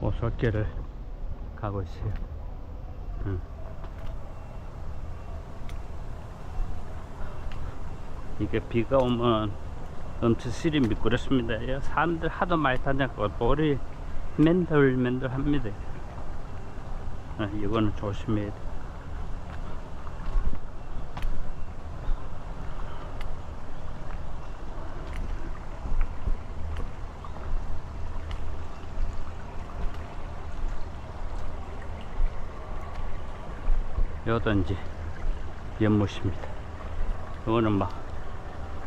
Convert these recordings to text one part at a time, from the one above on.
오솔길을 가고 있어요. 응. 이게 비가 오면 엄청 실이 미끄럽습니다. 이 사람들 하도 많이 다녔고 볼이 맨들맨들 합니다. 아, 이거는 조심해야 돼. 요든지 연못입니다. 이거는 막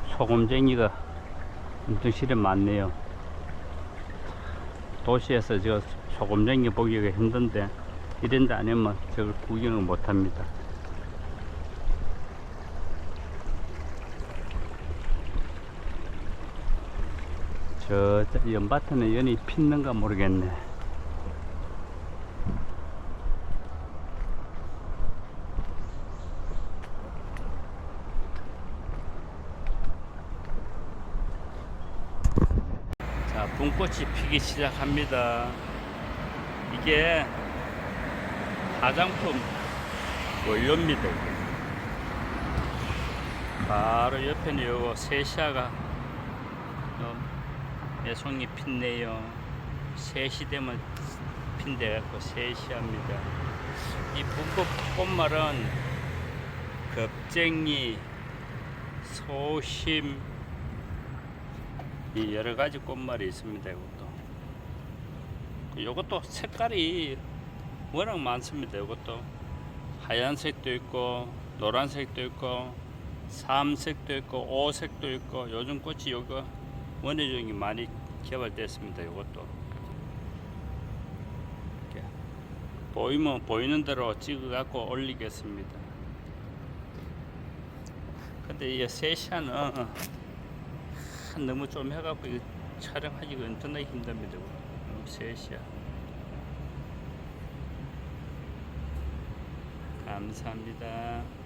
소금쟁이가 엄청 실에 많네요. 도시에서 저 소금쟁이 보기가 힘든데 이런 데 아니면 저걸 구경을 못 합니다. 저, 저 연밭에는 연이 핀는가 모르겠네. 자, 붕꽃이 피기 시작합니다. 이게 화장품 원료입니다. 바로 옆에는 요거 세시아가 매송이 핀네요. 3시 되면 핀대갖고 세시합니다. 이 붕꽃 꽃말은 겁쟁이, 소심, 이 여러 가지 꽃말이 있습니다. 이것도. 이것도 색깔이 워낙 많습니다. 이것도 하얀색도 있고 노란색도 있고 삼색도 있고 오색도 있고 요즘 꽃이 요거 원예종이 많이 개발됐습니다. 이것도 보이면 보이는 대로 찍어 갖고 올리겠습니다. 근데 이 세시아 는 너무 좀 해갖고 이거 촬영하기가 엄청나게 힘듭니다. 셋이야. 감사합니다.